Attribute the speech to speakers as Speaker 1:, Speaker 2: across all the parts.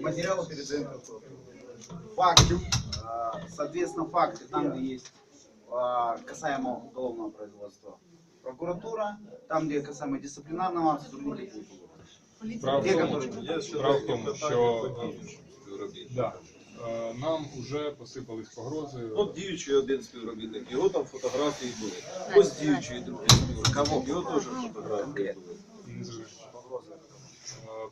Speaker 1: материалы передаем прокуратуре. Факты, э, соответственно, факты там, где есть э, касаемо уголовного производства. Прокуратура, там, где касаемо дисциплинарного, сотрудники прокуратуры.
Speaker 2: Справа в
Speaker 1: Ті,
Speaker 2: тому,
Speaker 1: які-
Speaker 3: Є ще
Speaker 2: справа в
Speaker 3: таке
Speaker 2: тому,
Speaker 3: питання
Speaker 2: що
Speaker 3: по діючим співробітникам.
Speaker 2: да, е, нам вже посипались погрози.
Speaker 3: От діючий один співробітник, його там фотографії були. Ось діючий другий співробітник, його теж фотографії були.
Speaker 2: Не зрозуміло.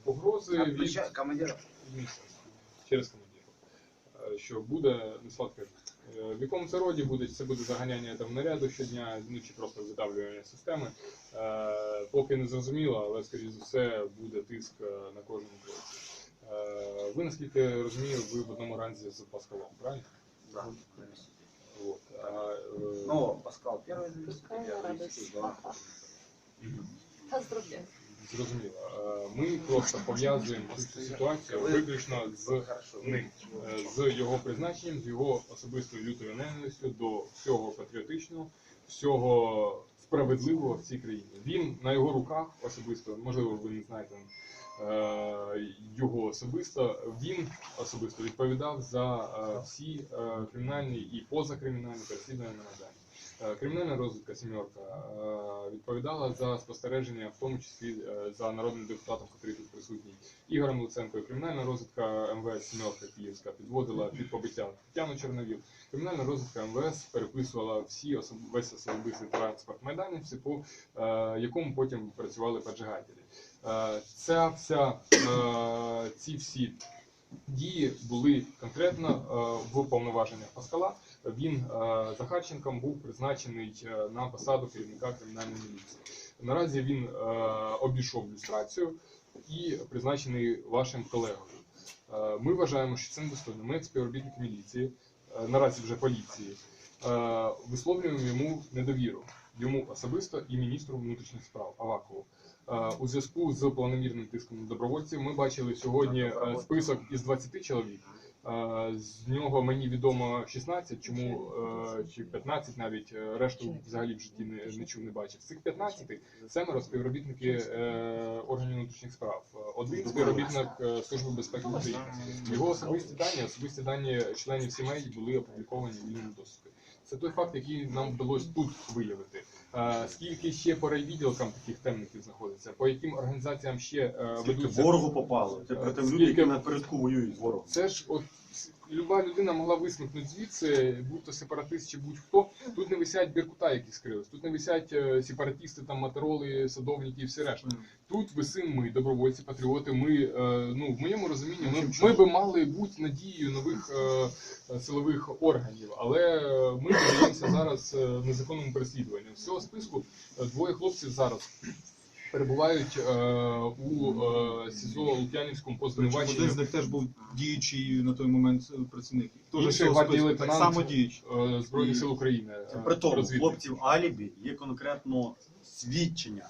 Speaker 2: Погрози від
Speaker 1: Отключай- Командир,
Speaker 2: міністерства через командира, що буде несладке життя. Е, В якому це роді буде, це буде заганяння там наряду щодня, ну чи просто видавлювання системи. Е, Поки не зрозуміло, але скоріш за все буде тиск е, на кожному кроці. Ви наскільки розумію, ви в одному ранзі з Паскалом, правильно?
Speaker 1: да.
Speaker 2: От. А, е,
Speaker 1: Ну, Паскал первый заместитель, я заместитель.
Speaker 2: Зрозуміло. Ми просто пов'язуємо цю ситуацію виключно з ним, е, з його призначенням, з його особистою лютою ненавистю до всього патріотичного, всього справедливого в цій країні. Він на його руках особисто, можливо, ви не знаєте е, його особисто. Він особисто відповідав за е, всі кримінальні і позакримінальні переслідування на Майдані. Е, Кримінальна розвідка сімерка е, відповідала за спостереження, в тому числі е, за народним депутатом, який тут присутній Ігорем Луценко. Кримінальна розвідка МВС сімерка Київська підводила під побиття Тетяну Чорновіл. Кримінальна розвідка МВС переписувала всі весь особистий транспорт майданівців, по якому потім працювали поджигателі. Ця вся ці всі дії були конкретно в повноваженнях Паскала. Він е, Захарченком був призначений е, на посаду керівника кримінальної міліції. Наразі він е, обійшов люстрацію і призначений вашим колегою. Ми вважаємо, що це недостойно. Ми, як співробітники міліції, наразі вже поліції, висловлюємо йому недовіру йому особисто і міністру внутрішніх справ Авакову. У зв'язку з планомірним тиском добровольців ми бачили сьогодні список із 20 чоловік. З нього мені відомо 16, чому е, чи 15 навіть е, решту взагалі в житті не, не чув, не бачив. З цих 15 семеро співробітники е, органів внутрішніх справ. Один співробітник Служби безпеки України. Його особисті дані, особисті дані членів сімей були опубліковані в вільному доступі. Це той факт, який нам вдалося тут виявити. Скільки ще по райвідділкам таких темників знаходиться, по яким організаціям ще
Speaker 4: Скільки ворогу попало. Це
Speaker 2: Скільки-
Speaker 4: людей, які напередку воюють з ворогом.
Speaker 2: це ж от люба людина могла висмикнути звідси, будь то сепаратист чи будь-хто. Тут не висять біркута, які скрились, тут не висять е, сепаратисти, там матроли, садовники і всі решта. Тут висим ми, добровольці, патріоти. Ми е, ну в моєму розумінні, ми, ми би мали бути надією нових е, силових органів, але ми боїмося зараз незаконному переслідуванню. З цього списку двоє хлопців зараз. Перебувають е, у е, СІЗО Лук'янівському по
Speaker 5: звинуваченню. один з них теж був діючий на той момент е, працівник. Теж
Speaker 2: Інший
Speaker 5: цього
Speaker 2: гвардії
Speaker 5: списку, так само діючий.
Speaker 2: е, Збройних сил України. е,
Speaker 4: При тому,
Speaker 2: розвідник.
Speaker 4: хлопців Алібі є конкретно свідчення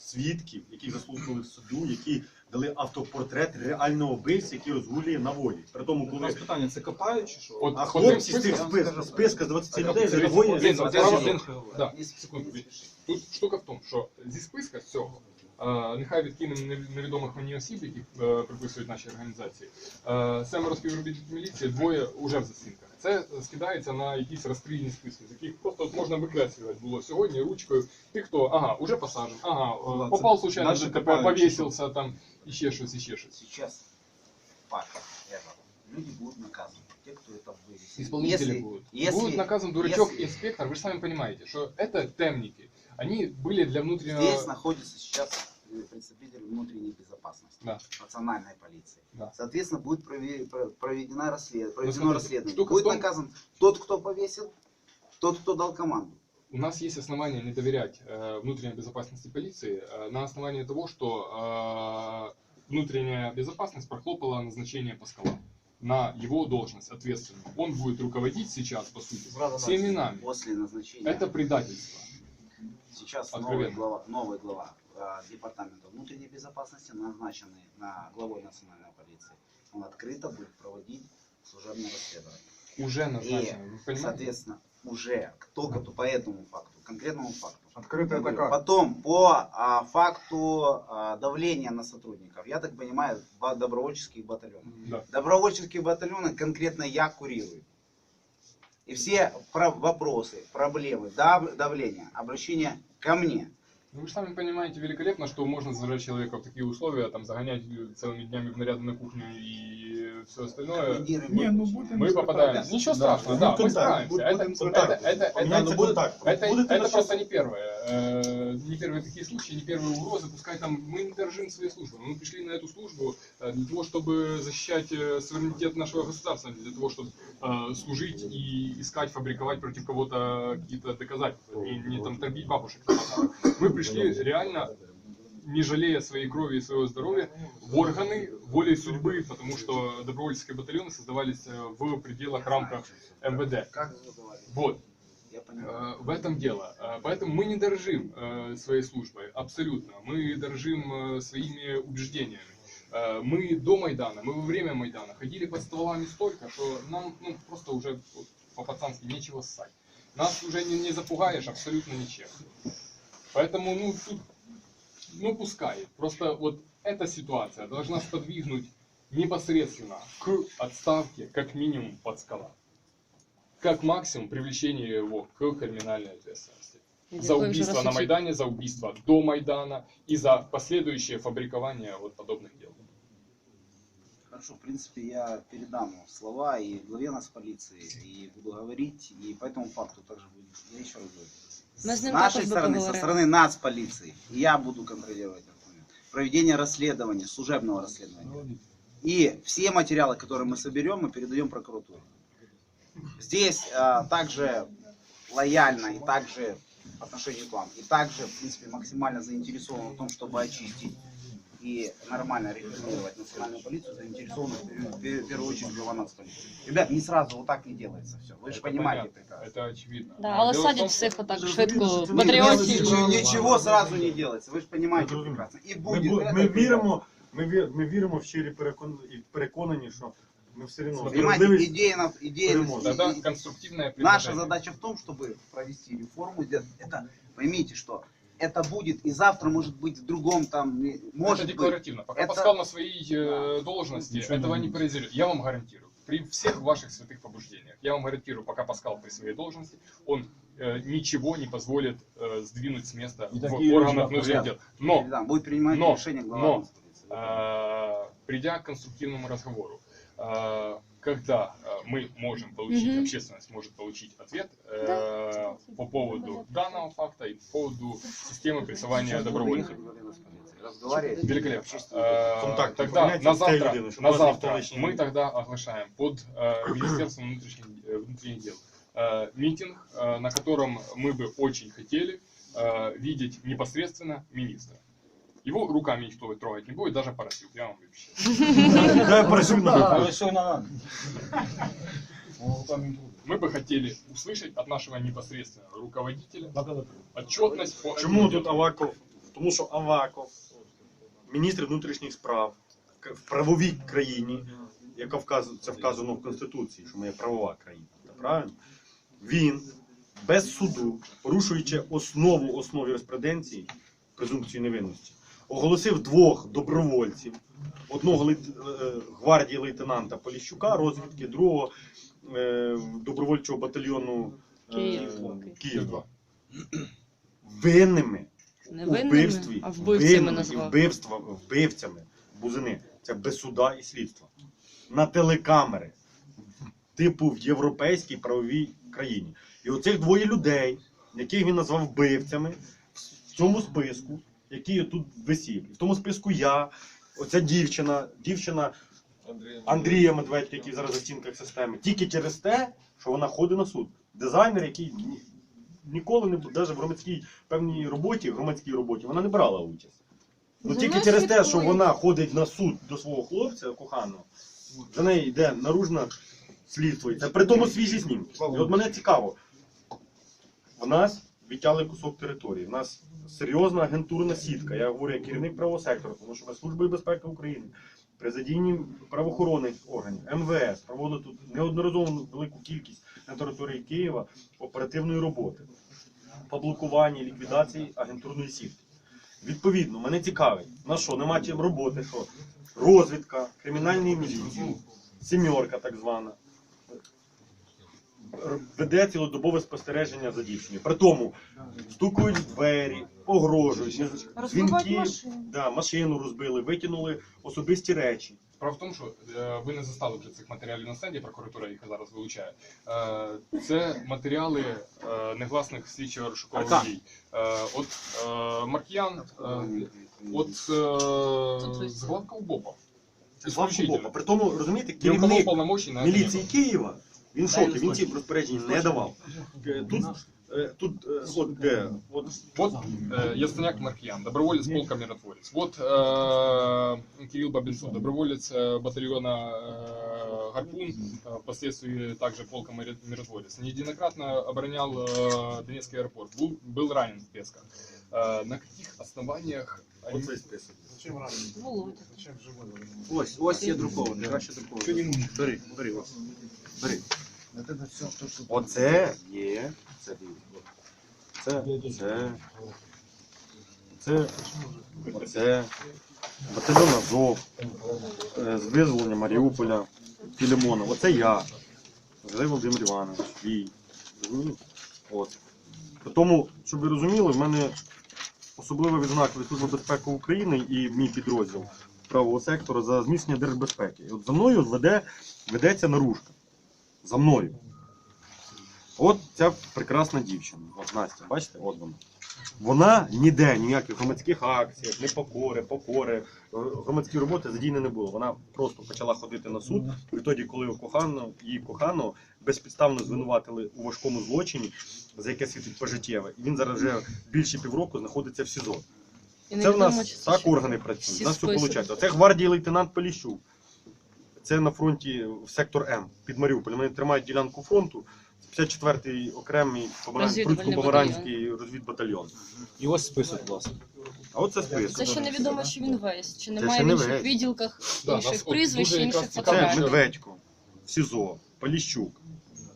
Speaker 4: свідків, які заслухали в суду, які дали автопортрет реального вбивця, який розгулює на волі. При тому,
Speaker 5: У
Speaker 4: коли
Speaker 5: нас питання, це копають чи що?
Speaker 2: От
Speaker 4: а хлопці з цих спис- списка з 20 людей за
Speaker 2: справа-
Speaker 4: СІЗО.
Speaker 2: Да, секунду. Тут штука в тому, що зі списка з цього, е, нехай відкинемо нев- невідомих мені осіб, яких е, приписують наші організації, е, семеро співробітників міліції, двоє вже в застінках. Це скидається на якісь розстрільні списки, з яких просто от можна викреслювати було сьогодні ручкою. Ти хто, ага, уже посаджен, ага, е, попав
Speaker 5: це
Speaker 2: случайно в
Speaker 5: наші
Speaker 2: ДТП,
Speaker 5: копають,
Speaker 2: повісився там, і ще щось, і ще щось.
Speaker 1: Сейчас факт этого. Люди будут наказаны. Те, кто это вывесил.
Speaker 2: Исполнители
Speaker 1: Если-
Speaker 2: будут.
Speaker 1: если-
Speaker 2: Будет наказан дурачок
Speaker 1: если-
Speaker 2: инспектор, вы же сами понимаете, что это темники. Они были для внутреннего...
Speaker 1: Здесь находится сейчас э, представитель внутренней безопасности,
Speaker 2: Да.
Speaker 1: национальной полиции.
Speaker 2: Да.
Speaker 1: Соответственно, будет прове- про- проведена расслед... проведено расследование.
Speaker 2: штука
Speaker 1: Будет
Speaker 2: том-
Speaker 1: наказан тот, кто повесил, тот, кто дал команду.
Speaker 2: У нас есть основания не доверять э, внутренней безопасности полиции э, на основании того, что э, внутренняя безопасность прохлопала назначение Паскала на его должность ответственную. Он будет руководить сейчас, по сути, всеми нами.
Speaker 1: После назначения.
Speaker 2: Это предательство.
Speaker 1: Сейчас
Speaker 2: Откровенно.
Speaker 1: новый глава, новый глава э, департамента внутренней безопасности, назначенный на главой национальной полиции. Он открыто будет проводить служебное расследование.
Speaker 2: Уже
Speaker 1: И,
Speaker 2: назначено. Вы понимаете?
Speaker 1: соответственно, уже только по этому факту, конкретному факту.
Speaker 6: Открыто это как?
Speaker 1: Потом по а, факту а, давления на сотрудников, я так понимаю, ба- добровольческих батальонов.
Speaker 2: Да.
Speaker 1: Добровольческие батальоны конкретно я курирую. И все про- вопросы, проблемы, дав- давления, обращения ко мне.
Speaker 2: Ну, вы же сами понимаете великолепно, что можно зажать человека в такие условия, там, загонять целыми днями в наряды на кухню и все остальное.
Speaker 5: Не, ну будем
Speaker 2: Мы попадаем. Ничего
Speaker 4: Да,
Speaker 2: страшного,
Speaker 4: будем
Speaker 2: да, мы справимся.
Speaker 4: будем
Speaker 2: Это, это, это, это,
Speaker 4: Поменяется
Speaker 2: будет- это,
Speaker 4: Будете
Speaker 2: это просто не первое. Э, Не первые такие случаи, не первые угрозы. Пускай там мы не дорожим своей службой. Мы пришли на эту службу э, для того, чтобы защищать э, суверенитет нашего государства, для того, чтобы служить и искать, фабриковать против кого-то какие-то доказательства, и не там торбить бабушек. Мы пришли реально не жалея своей крови и своего здоровья, в органы волей судьбы, потому что добровольческие батальоны создавались э, в пределах рамках МВД. Вот, э, в этом дело. Э, Поэтому мы не дорожим своей службой, абсолютно. Мы дорожим своими убеждениями. Мы до Майдана, мы во время Майдана ходили под стволами столько, что нам ну, просто уже по-пацански нечего ссать. Нас уже не, не запугаешь абсолютно ничем. Поэтому, ну, тут, ну, пускай. Просто вот эта ситуация должна сподвигнуть непосредственно к отставке, как минимум, под скала. Как максимум привлечение его к криминальной ответственности. За
Speaker 7: Якою ж
Speaker 2: убийство на Майдане, за убийство до Майдана и за последующее фабрикование вот подобных дел.
Speaker 1: Хорошо, в принципе, я передам слова и главе нас полиции, и буду говорить, и по этому факту также будет. Я еще раз говорю.
Speaker 7: Мы с
Speaker 1: нашей стороны, со стороны нас полиции, я буду контролировать этот момент. Проведение расследования, служебного расследования. И все материалы, которые мы соберем, мы передаем прокуратуре. Здесь а, также лояльно и также по отношению к вам, и также, в принципе, максимально заинтересован в том, чтобы очистить и нормально реформировать национальную полицию, заинтересованы в пер- в пер- в первую очередь глава нацполиции. Ребят, не сразу вот так не делается все. Вы же
Speaker 2: Это
Speaker 1: понимаете
Speaker 2: понятно,
Speaker 1: прекрасно.
Speaker 2: Это очевидно.
Speaker 7: Да,
Speaker 2: Но
Speaker 7: але
Speaker 2: дело в
Speaker 7: садять
Speaker 2: том,
Speaker 7: всіх
Speaker 2: что-
Speaker 7: отак
Speaker 4: Ти ж
Speaker 7: швидко
Speaker 4: розумієш, що
Speaker 7: патріотів.
Speaker 1: Ничего, ничего сразу не делается, вы же понимаете
Speaker 4: Я розумію.
Speaker 1: прекрасно. И
Speaker 4: Ми,
Speaker 1: будет.
Speaker 4: бу-
Speaker 1: это
Speaker 4: ми
Speaker 1: прекрасно.
Speaker 4: віримо, ми, ві- ми віримо в щирі перекон... і переконані, що ми все одно
Speaker 1: Понимаете,
Speaker 4: справедливість.
Speaker 1: идея, на- идея
Speaker 4: Переможет.
Speaker 2: Тогда
Speaker 1: и-
Speaker 2: конструктивное
Speaker 1: Наша
Speaker 2: предложение.
Speaker 1: задача в том, чтобы провести реформу. сделать Это, поймите, что это будет и завтра может быть в другом там, не- может
Speaker 2: это
Speaker 1: быть.
Speaker 2: декларативно. Пока
Speaker 1: Это-
Speaker 2: Паскал на своей э, должности, этого не произойдет. Я вам гарантирую. При всех ваших святых побуждениях. Я вам гарантирую, пока Паскал при своей должности, он э, ничего не позволит э, сдвинуть с места
Speaker 3: И
Speaker 2: в органах внутренних дел. Но
Speaker 1: Да, будет принимать
Speaker 2: но-
Speaker 1: решение глава
Speaker 2: но, э, придя к конструктивному разговору, когда э, мы можем получить,
Speaker 7: Мгм.
Speaker 2: общественность может получить ответ э, по поводу данного факта и по поводу системы прессования добровольцев. Великолепно. Э, Тогда на завтра, на завтра мы тогда оглашаем под э, Министерством внутренних, э, внутренних дел. Э, митинг, э, на котором мы бы очень хотели э, видеть непосредственно министра. Его руками никто трогать не будет, даже Поросюк, я вам обещаю.
Speaker 4: Да, прошу на
Speaker 3: Але що надо?
Speaker 2: Мы бы хотели услышать от нашего непосредственного руководителя отчетность по
Speaker 4: Чому
Speaker 2: этому
Speaker 4: тут
Speaker 2: делу.
Speaker 4: Аваков? Тому що Аваков, міністр внутрішніх справ к- в правовій країні, яка вказує, це вказано в Конституції, що ми є правова країна. Та правильно? Він без суду, порушуючи основу основ юриспруденції, презумпцію невинності, оголосив двох добровольців, одного е, гвардії лейтенанта Поліщука, розвідки, другого е, добровольчого батальйону е,
Speaker 7: Київ.
Speaker 4: Київ 2 винними
Speaker 7: Не
Speaker 4: у вбивстві,
Speaker 7: а вбивцями
Speaker 4: винними
Speaker 7: назвав.
Speaker 4: вбивства, вбивцями бузини. Це без суда і слідства. На телекамери, типу в європейській правовій країні. І оцих двоє людей, яких він назвав вбивцями, в цьому списку, який тут висів. І в тому списку я, оця дівчина, дівчина Андрія Медведька, який зараз в оцінках системи, тільки через те, що вона ходить на суд. Дизайнер, який ні- ніколи не навіть в громадській певній роботі, громадській роботі, вона не брала участь. Ну
Speaker 7: За
Speaker 4: тільки через те, що вона ходить на суд до свого хлопця коханого, за неї йде наружне слідство. Це при тому свіжі знімки. І от мене цікаво, в нас відтяли кусок території. В нас серйозна агентурна сітка. Я говорю як керівник правого сектору, тому що ми службою безпеки України. при задіянні правоохоронних органів, МВС проводили тут неодноразово велику кількість на території Києва оперативної роботи по блокуванні, ліквідації агентурної сітки. Відповідно, мене цікавить, на що, нема чим роботи, що розвідка, кримінальної міліції, сімерка так звана. Веде цілодобове спостереження за дівчиною. При тому стукають в двері, погрожують, дзвінки,
Speaker 6: машину.
Speaker 4: да, машину розбили, викинули особисті речі.
Speaker 2: Справа в тому, що е, ви не застали вже цих матеріалів на стенді, прокуратура їх зараз вилучає. Е, це матеріали е, негласних слідчого розшукових дій. Е, от е, Маркіян, е, от е, з гладкого боку.
Speaker 4: Славко При тому, розумієте,
Speaker 2: Керівник
Speaker 4: міліції Києва, він в шокі, він ці розпорядження не давав. Е, Тут, е, тут е, от де, от
Speaker 2: Вот э, Ястеняк Маркиян, доброволец полка миротворец. Вот э, Кирилл Бабинцов, доброволец э, батальона э, Гарпун, э, впоследствии также полка миро- миротворец. Неоднократно оборонял э, Донецкий аэропорт, был, был ранен в Песках. Э, на каких основаниях они...
Speaker 4: оцей список.
Speaker 6: Володя.
Speaker 1: Ось, ось є друковане, краще друковане.
Speaker 4: Бери, бери ось. Бери. Оце є. Це Це, це, це, оце, батальйон Азов, е, з визволення Маріуполя, Філімона. Оце я, Зелей Володимир Іванович, Вій. От. Тому, щоб ви розуміли, в мене особлива відзнака від Служби безпеки України і мій підрозділ правого сектору за зміцнення держбезпеки. І от за мною веде, ведеться наружка. За мною. От ця прекрасна дівчина. От Настя, бачите, от вона. Вона ніде, ніяких громадських акціях, непокори, покори, е, громадські роботи задійне не було. Вона просто почала ходити на суд. І тоді, коли кохано, її коханого безпідставно звинуватили у важкому злочині, за яке світить пожиттєве. І він зараз вже більше півроку знаходиться в СІЗО. Це в нас так органи працюють. У нас все виходить. Це гвардії лейтенант Поліщук. Це на фронті в сектор М під Маріуполем. Вони тримають ділянку фронту. 54-й окремий
Speaker 6: Розвідувальний
Speaker 4: помаранський розвідбатальйон.
Speaker 5: І ось список, власне.
Speaker 4: А оце список.
Speaker 6: Це ще невідомо, чи він весь, чи
Speaker 4: Це
Speaker 6: немає в
Speaker 4: не
Speaker 6: інших
Speaker 4: весь.
Speaker 6: відділках,
Speaker 2: Да,
Speaker 6: інших
Speaker 2: нас от
Speaker 6: прізвищ,
Speaker 2: дуже
Speaker 6: інших
Speaker 2: якраз
Speaker 4: Це
Speaker 6: фотографій.
Speaker 4: Медведько в СІЗО, Поліщук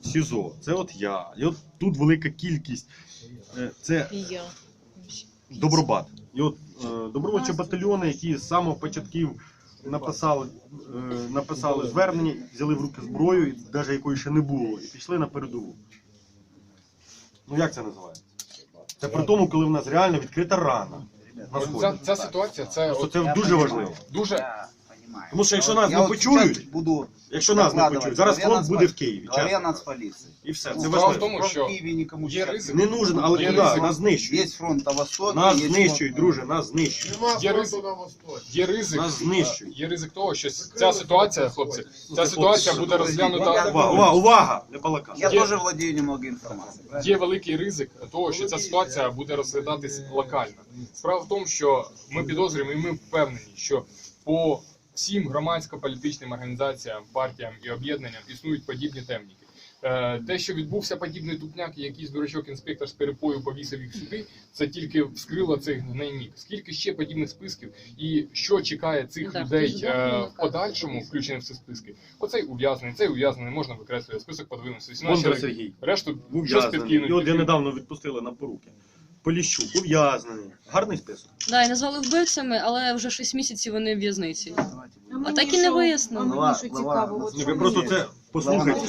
Speaker 4: в СІЗО. Це от я. І от тут велика кількість. Е, Це
Speaker 6: І я.
Speaker 4: Добробат. І от е, добровольчі батальйони, які з самого початків написали, е, написали звернення, взяли в руки зброю, навіть якої ще не було, і пішли на передову. Ну як це називається? Це при тому, коли в нас реально відкрита рана. На
Speaker 2: ця, ця ситуація, це от,
Speaker 4: це дуже важливо.
Speaker 2: дуже.
Speaker 4: Тому що якщо нас не почують,
Speaker 1: буду
Speaker 4: Якщо нас не почують, зараз фронт буде в Києві.
Speaker 1: главе нацполиции.
Speaker 4: І все, це
Speaker 2: Справа в
Speaker 4: важливо.
Speaker 2: тому, що
Speaker 1: в Киеве никому
Speaker 2: є ризик.
Speaker 4: Не нужен, але
Speaker 2: Є
Speaker 4: куди?
Speaker 2: ризик.
Speaker 4: Нас знищують.
Speaker 1: Есть фронт на востоке,
Speaker 4: Нас
Speaker 1: есть
Speaker 4: знищують,
Speaker 1: фронт-
Speaker 4: друже, нас знищують.
Speaker 2: Є ризик, є ризик,
Speaker 4: Нас знищують.
Speaker 2: є ризик того, що ця ситуація, хлопці, ця ситуація буде розглянута.
Speaker 4: Увага, увага, увага! Не балакай.
Speaker 1: Я
Speaker 2: Є-
Speaker 1: тоже владею немного информацией. правильно?
Speaker 2: Є великий ризик того, що ця ситуація буде розглядатись локально. Справа в тому, що ми підозрюємо і ми впевнені, що по всім громадсько-політичним організаціям, партіям і об'єднанням існують подібні темніки. Е, Те, що відбувся подібний тупняк, і якийсь дурачок інспектор з перепою повісив їх сюди, це тільки вскрило цей гнойник. Скільки ще подібних списків, і що чекає цих
Speaker 6: Так,
Speaker 2: людей е, в подальшому, включених в ці списки? Оцей ув'язнений, цей ув'язнений, можна викреслювати список, подивимося.
Speaker 4: Бондар Сергій.
Speaker 2: Решту щось
Speaker 4: Ув'язнений.
Speaker 2: підкинуть.
Speaker 4: Його де недавно відпустили на поруки. Поліщук, ув'язнений. Гарний список.
Speaker 6: Да, і назвали вбивцями, але вже 6 місяців вони в в'язниці. А так і не вияснили.
Speaker 1: Глава-
Speaker 7: Мені що цікаво, от
Speaker 4: ви просто це послухайте.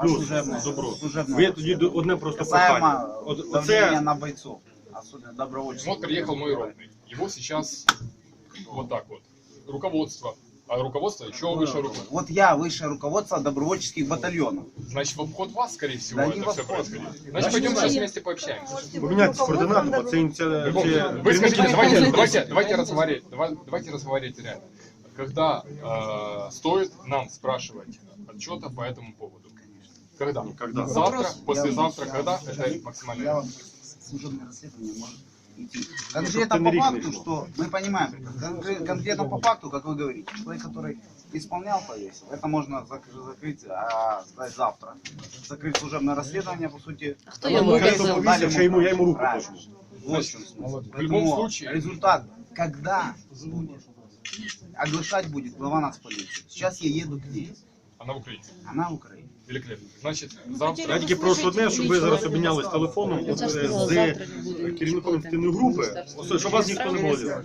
Speaker 4: Плюс,
Speaker 1: служебное-
Speaker 4: добро.
Speaker 1: служебное
Speaker 4: Ви тоді до- одне просто
Speaker 1: Касаемо
Speaker 4: прохання. От,
Speaker 1: давления
Speaker 4: оце
Speaker 1: на бойцов, особенно добровольцев.
Speaker 2: Вот приехал мой ротный. Его сейчас вот так вот. Руководство. А руководство еще выше руководство.
Speaker 1: Вот я высшее руководство добровольческих батальонов.
Speaker 2: Значит, в обход вас, скорее всего,
Speaker 1: Да не
Speaker 2: это
Speaker 1: в
Speaker 2: все
Speaker 1: обход.
Speaker 2: происходит. Значит, пойдем сейчас вместе пообщаемся.
Speaker 4: поміняйте координати, бо це ініціатива.
Speaker 2: Вы скажите, давайте, давайте, давайте разговаривать, давай- давайте разговаривать реально. Когда э, стоит нам спрашивать отчета по этому поводу? Когда?
Speaker 4: Когда?
Speaker 2: Завтра, послезавтра,
Speaker 1: Я-
Speaker 2: когда?
Speaker 1: я-
Speaker 2: Это максимально.
Speaker 1: Я вам служебное расследование может идти.
Speaker 4: Чтоб
Speaker 1: Конкретно
Speaker 4: ты
Speaker 1: по
Speaker 4: на рик не
Speaker 1: факту,
Speaker 4: шел.
Speaker 1: что мы понимаем, конкре- конкретно по факту, как вы говорите, человек, который исполнял, повесил, это можно зак- закрыть, а сдать завтра. Закрыть служебное расследование, по сути.
Speaker 6: А хто
Speaker 4: Ну,
Speaker 6: його
Speaker 4: ну, хай
Speaker 6: вирізав?
Speaker 4: то повісив, ще йому- я йому руку
Speaker 1: Правильно.
Speaker 4: пожму.
Speaker 1: Вот в чем смысл.
Speaker 2: В любом
Speaker 1: Поэтому
Speaker 2: случае-
Speaker 1: результат, когда будет, Оглашать будет глава нацполиции. Сейчас я еду к ней.
Speaker 2: Вона в Україні.
Speaker 1: Она в Украине.
Speaker 2: Великолепно. Значить, завтра.
Speaker 4: Я тільки прошу одне, щоб ви зараз обмінялись телефоном от, е, з керівником інститутної групи, щоб вас ніхто не було.